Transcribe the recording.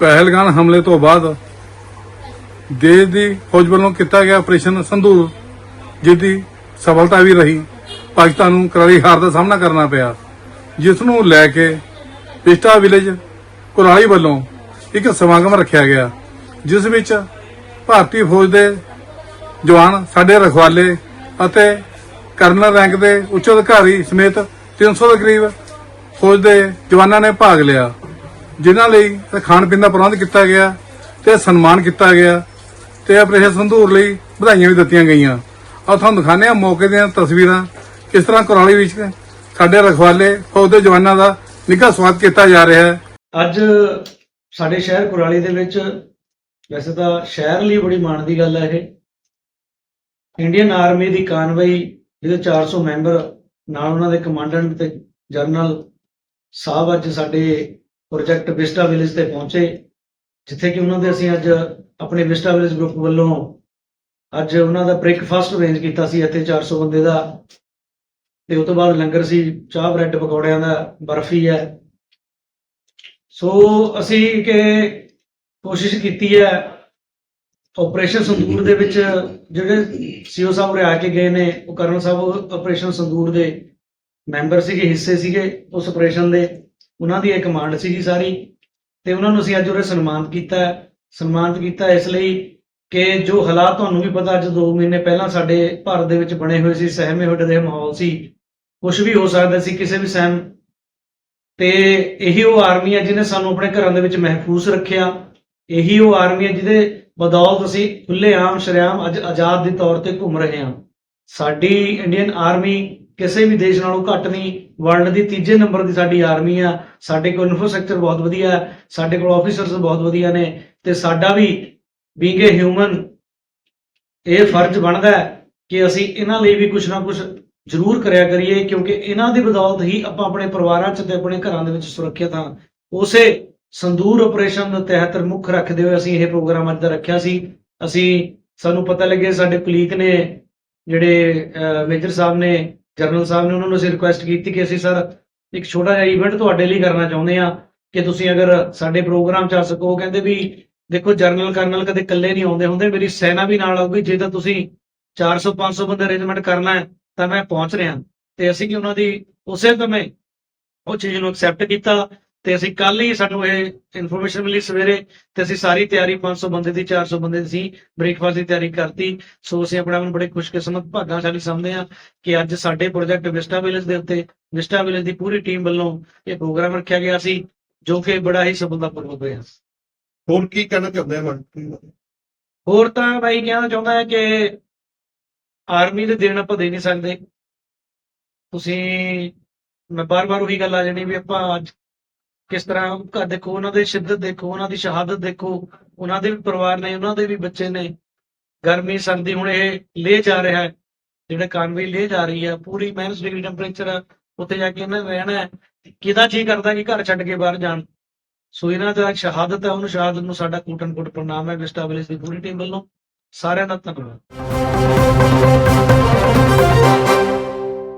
ਪਹਿਲਗਾਨ ਹਮਲੇ ਤੋਂ ਬਾਅਦ ਦੇਸ਼ ਦੀ ਫੌਜ ਵੱਲੋਂ ਕੀਤਾ ਗਿਆ ਆਪਰੇਸ਼ਨ ਸੰਧੂਰ, ਜਿਹਦੀ ਸਫਲਤਾ ਵੀ ਰਹੀ। ਪਾਕਿਸਤਾਨ ਨੂੰ ਕਰਾਰੀ ਹਾਰ ਦਾ ਸਾਹਮਣਾ ਕਰਨਾ ਪਿਆ। ਜਿਸ ਨੂੰ ਲੈ ਕੇ ਪਿਸਟਾ ਵਿਲੇਜ ਕੁਰਾਲੀ ਵੱਲੋਂ ਇੱਕ ਸਮਾਗਮ ਰੱਖਿਆ ਗਿਆ, ਜਿਸ ਵਿੱਚ ਭਾਰਤੀ ਫੌਜ ਦੇ ਜਵਾਨ ਸਾਡੇ ਰਖਵਾਲੇ ਅਤੇ ਕਰਨਲ ਰੈਂਕ ਦੇ ਉੱਚ ਅਧਿਕਾਰੀ ਸਮੇਤ 300 ਦੇ ਕਰੀਬ ਫੌਜ ਦੇ ਜਵਾਨਾਂ ਨੇ ਭਾਗ ਲਿਆ। ਜਿਨ੍ਹਾਂ ਲਈ ਖਾਣ ਪੀਣ ਦਾ ਪ੍ਰਬੰਧ ਕੀਤਾ ਗਿਆ ਤੇ ਸਨਮਾਨ ਕੀਤਾ ਗਿਆ ਤੇ ਆਪਰੇਸ਼ਨ ਸੰਧੂਰ ਲਈ ਵਧਾਈਆਂ ਵੀ ਦਿੱਤੀਆਂ ਗਈਆਂ। ਆ ਤੁਹਾਨੂੰ ਦਿਖਾਉਂਦੇ ਹਾਂ ਮੌਕੇ ਦੀਆਂ ਤਸਵੀਰਾਂ। ਕਿਸ ਤਰ੍ਹਾਂ ਕੁਰਾਲੀ ਵਿੱਚ ਸਾਡੇ ਰਖਵਾਲੇ ਫੌਜ ਦੇ ਜਵਾਨਾਂ ਦਾ ਨਿੱਘਾ ਸਵਾਗਤ ਕੀਤਾ ਜਾ ਰਿਹਾ ਹੈ। ਅੱਜ ਸਾਡੇ ਸ਼ਹਿਰ ਕੁਰਾਲੀ ਦੇ ਵਿੱਚ ਵੈਸੇ ਤਾਂ ਸ਼ਹਿਰ ਲਈ ਬੜੀ ਮਾਣ ਦੀ ਗੱਲ ਹੈ ਇਹ। ਇੰਡੀਅਨ ਆਰਮੀ ਦੀ ਕਾਨਵਾਈ ਜਿਹਦੇ 400 ਮੈਂਬਰ ਨਾਲ ਉਹਨਾਂ ਦੇ ਕਮਾਂਡੈਂਟ ਤੇ ਜਨਰਲ ਸਾਹਿਬ ਅੱਜ ਸਾਡੇ ਪ੍ਰੋਜੈਕਟ ਵਿਸਟਾ ਵਿਲੇਜ ਤੇ ਪਹੁੰਚੇ, ਜਿੱਥੇ ਕਿ ਉਹਨਾਂ ਦੇ ਅਸੀਂ ਅੱਜ ਆਪਣੇ ਵਿਸਟਾ ਵਿਲੇਜ ਗਰੁੱਪ ਵੱਲੋਂ ਅੱਜ ਉਹਨਾਂ ਦਾ ਬ੍ਰੇਕਫਾਸਟ ਅਰੇਂਜ ਕੀਤਾ ਸੀ, ਇੱਥੇ 400 ਬੰਦੇ ਦਾ। ਤੇ ਉਸ ਤੋਂ ਬਾਅਦ ਲੰਗਰ ਸੀ, ਚਾਹ, ਬ੍ਰੈਡ, ਪਕੌੜਿਆਂ ਦਾ, ਬਰਫੀ ਹੈ। ਸੋ ਅਸੀਂ ਕਿ ਕੋਸ਼ਿਸ਼ ਕੀਤੀ ਹੈ ਆਪਰੇਸ਼ਨ ਸੰਦੂਰ ਦੇ ਵਿੱਚ ਜਿਹੜੇ ਸੀਓ ਸਾਹਿਬ ਉਰੇ ਆ ਕੇ ਗਏ ਨੇ, ਉਹ ਕਰਨ ਸਾਹਿਬ ਆਪਰੇਸ਼ਨ ਸੰਦੂਰ ਦੇ ਮੈਂਬਰ ਸੀਗੇ, ਹਿੱਸੇ ਸੀਗੇ ਉਸ ਆਪਰੇਸ਼ਨ ਦੇ। ਉਹਨਾਂ ਦੀ ਇਹ ਕਮਾਂਡ ਸੀਗੀ ਸਾਰੀ। ਤੇ ਉਹਨਾਂ ਨੂੰ ਅਸੀਂ ਅੱਜ ਉਰੇ ਸਨਮਾਨਿਤ ਕੀਤਾ ਸਨਮਾਨਿਤ ਕੀਤਾ ਇਸ ਲਈ ਕਿ ਜੋ ਹਾਲਾਤ ਤੁਹਾਨੂੰ ਵੀ ਪਤਾ, ਅੱਜ 2 ਮਹੀਨੇ ਪਹਿਲਾਂ ਸਾਡੇ ਭਾਰਤ ਦੇ ਵਿੱਚ ਬਣੇ ਹੋਏ ਸੀ, ਸਹਿਮੇ ਹੋਏ ਦੇ ਮਾਹੌਲ ਸੀ। ਕੁਝ ਵੀ ਹੋ ਸਕਦਾ ਸੀ, ਕਿਸੇ ਵੀ ਸਹਿਮ। ਤੇ ਇਹੀ ਉਹ ਆਰਮੀ ਹੈ ਜਿਹਨੇ ਸਾਨੂੰ ਆਪਣੇ ਘਰਾਂ ਦੇ ਵਿੱਚ ਮਹਿਫੂਜ਼ ਰੱਖਿਆ। ਇਹੀ ਉਹ ਆਰਮੀ ਹੈ ਜਿਹਦੇ ਬਦੌਲਤ ਅਸੀਂ ਖੁੱਲੇ ਆਮ ਸ਼ਰਿਆਮ ਅੱਜ ਆਜ਼ਾਦ ਦੇ ਤੌਰ ਤੇ ਘੁੰਮ ਰਹੇ ਹਾਂ। ਸਾਡੀ ਇੰਡੀਅਨ ਆਰਮੀ ਕਿਸੇ ਵੀ ਦੇਸ਼ ਨਾਲੋਂ ਘੱਟ ਨਹੀਂ ਵਰਲਡ ਦੀ ਤੀਜੇ ਨੰਬਰ ਦੀ ਸਾਡੀ ਆਰਮੀ ਆ, ਸਾਡੇ ਕੋਲ ਇਨਫਰਾਸਟ੍ਰਕਚਰ ਬਹੁਤ ਵਧੀਆ ਹੈ, ਸਾਡੇ ਕੋਲ ਆਫੀਸਰਸ ਬਹੁਤ ਵਧੀਆ ਨੇ, ਤੇ ਸਾਡਾ ਵੀ ਬੀਇੰਗ ਏ ਹਿਊਮਨ ਇਹ ਫਰਜ਼ ਬਣਦਾ ਹੈ ਕਿ ਅਸੀਂ ਇਹਨਾਂ ਲਈ ਵੀ ਕੁਝ ਨਾ ਕੁਝ ਜ਼ਰੂਰ ਕਰਿਆ ਕਰੀਏ, ਕਿਉਂਕਿ ਇਹਨਾਂ ਦੀ ਬਦੌਲਤ ਹੀ ਆਪਾਂ ਆਪਣੇ ਪਰਿਵਾਰਾਂ 'ਚ ਤੇ ਆਪਣੇ ਘਰਾਂ ਦੇ ਵਿੱਚ ਸੁਰੱਖਿਅਤ ਹਾਂ। ਉਸੇ ਸੰਦੂਰ ਆਪਰੇਸ਼ਨ ਦੇ ਤਹਿਤ ਮੁੱਖ ਰੱਖਦੇ ਹੋਏ ਅਸੀਂ ਇਹ ਪ੍ਰੋਗਰਾਮ ਅੱਜ ਦਾ ਰੱਖਿਆ ਸੀ। ਅਸੀਂ, ਸਾਨੂੰ ਪਤਾ ਲੱਗੇ ਸਾਡੇ ਕਲੀਕ ਨੇ, ਜਿਹੜੇ ਮੇਜਰ ਸਾਹਿਬ ਨੇ ਜਨਰਲ ਸਾਹਿਬ ਨੇ ਉਹਨਾਂ ਨੂੰ ਅਸੀਂ ਰਿਕੁਐਸਟ ਕੀਤੀ ਕਿ ਅਸੀਂ ਸਰ ਇੱਕ ਛੋਟਾ ਜਿਹਾ ਇਵੈਂਟ ਤੁਹਾਡੇ ਲਈ ਕਰਨਾ ਚਾਹੁੰਦੇ ਆ ਕਿ ਤੁਸੀਂ ਅਗਰ ਸਾਡੇ ਪ੍ਰੋਗਰਾਮ 'ਚ ਆ ਸਕੋ ਕਹਿੰਦੇ ਵੀ ਦੇਖੋ ਜਰਨਲ ਕਰਨਲ ਕਦੇ ਇਕੱਲੇ ਨਹੀਂ ਆਉਂਦੇ ਹੁੰਦੇ, ਮੇਰੀ ਸੈਨਾ ਵੀ ਨਾਲ ਆਊਗੀ, ਜੇ ਤਾਂ ਤੁਸੀਂ 400 500 ਬੰਦੇ ਅਰੇਂਜਮੈਂਟ ਕਰਨਾ ਹੈ, ਤਾਂ ਮੈਂ ਪਹੁੰਚ ਰਿਹਾ। ਤੇ ਅਸੀਂ ਕਿ ਉਹਨਾਂ ਦੀ ਉਸੇ ਸਮੇਂ ਉਹ ਚੀਜ਼ ਨੂੰ ਐਕਸੈਪਟ ਕੀਤਾ। ਤੇ ਅਸੀਂ ਕੱਲ ਹੀ ਸਾਨੂੰ ਇਹ ਇਨਫੋਰਮੇਸ਼ਨ ਮਿਲੀ ਸਵੇਰੇ ਤੇ ਅਸੀਂ ਸਾਰੀ ਤਿਆਰੀ 500 ਬੰਦੇ ਦੀ 400 ਬੰਦੇ ਦੀ ਸੀ ਬ੍ਰੇਕਫਾਸਟ ਦੀ ਤਿਆਰੀ ਕਰਤੀ। ਸੋ ਅਸੀਂ ਆਪਣੇ ਆਪ ਨੂੰ ਬੜੇ ਖੁਸ਼ਕਿਸਮਤ ਭਾਗਾਸ਼ਾਲੀ ਸਮਝਦੇ ਹਾਂ ਕਿ ਅੱਜ ਸਾਡੇ ਪ੍ਰੋਜੈਕਟ ਵਿਸਟਾ ਵਿਲੇਜ ਦੇ ਉੱਤੇ ਵਿਸਟਾ ਵਿਲੇਜ ਦੀ ਪੂਰੀ ਟੀਮ ਵੱਲੋਂ ਇਹ ਪ੍ਰੋਗਰਾਮ ਰੱਖਿਆ ਗਿਆ ਸੀ ਜੋ ਕਿ ਬੜਾ ਹੀ ਸਫਲਤਾਪੂਰਵਕ ਹੋਇਆ। ਹੋਰ ਕੀ ਕਹਿਣਾ ਚਾਹੁੰਦੇ ਮਨ ਹੋਰ ਤਾਂ ਬਾਈ ਕਹਿਣਾ ਚਾਹੁੰਦਾ ਹੈ ਕਿ ਆਰਮੀ ਦੇ ਦੇਣ ਆਪਾਂ ਦੇ ਨਹੀਂ ਸਕਦੇ। ਤੁਸੀਂ ਮੈਂ ਬਾਰ-ਬਾਰ ਉਹੀ ਗੱਲ ਆ ਜਾਣੀ ਵੀ ਆਪਾਂ ਅੱਜ ਕਿਸ ਤਰ੍ਹਾਂ ਘਰ ਦੇਖੋ, ਉਹਨਾਂ ਦੇ ਸ਼ਿੱਦਤ ਦੇਖੋ, ਉਹਨਾਂ ਦੀ ਸ਼ਹਾਦਤ ਦੇਖੋ, ਉਹਨਾਂ ਦੇ ਵੀ ਪਰਿਵਾਰ ਨੇ, ਉਹਨਾਂ ਦੇ ਵੀ ਬੱਚੇ ਨੇ। ਗਰਮੀ, ਸਰਦੀ ਹੁਣ ਇਹ ਲੈ ਜਾ ਰਿਹਾ ਹੈ। ਜਿਹੜਾ ਕਾਨਵੇ ਲੈ ਜਾ ਰਹੀ ਹੈ, ਪੂਰੀ ਮਾਈਨਸ ਡਿਗਰੀ ਟੈਂਪਰੇਚਰ ਉੱਥੇ ਜਾ ਕੇ ਇਹਨਾਂ ਨੇ ਰਹਿਣਾ ਕਿਹਦਾ ਜੀ ਕਰਦਾ ਕਿ ਘਰ ਛੱਡ ਕੇ ਬਾਹਰ ਜਾਣ? ਸੋ ਇਹਨਾਂ ਦਾ ਸ਼ਹਾਦਤ ਹੈ, ਉਹਨੂੰ ਸ਼ਹਾਦਤ ਨੂੰ ਸਾਡਾ ਕੂਟਨ ਕੁੱਟ ਪ੍ਰਣਾਮ ਹੈ ਵਿਸਟਾ ਦੀ ਪੂਰੀ ਟੀਮ ਵੱਲੋਂ। ਸਾਰਿਆਂ ਦਾ ਧੰਨਵਾਦ।